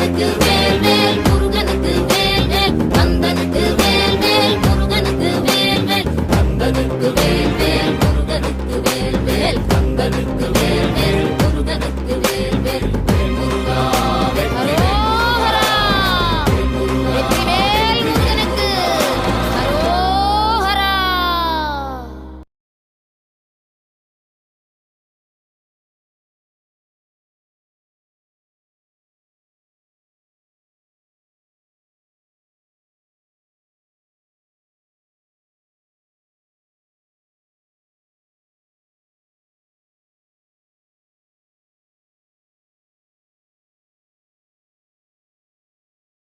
கந்தனுக்கு வேல் வேல் முருகனுக்கு வேல் வேல் கந்தனுக்கு வேல் வேல் முருகனுக்கு வேல் வேல் கந்தனுக்கு வேல் வேல் முருகனுக்கு வேல் வேல் கந்தனுக்கு வேல் வேல்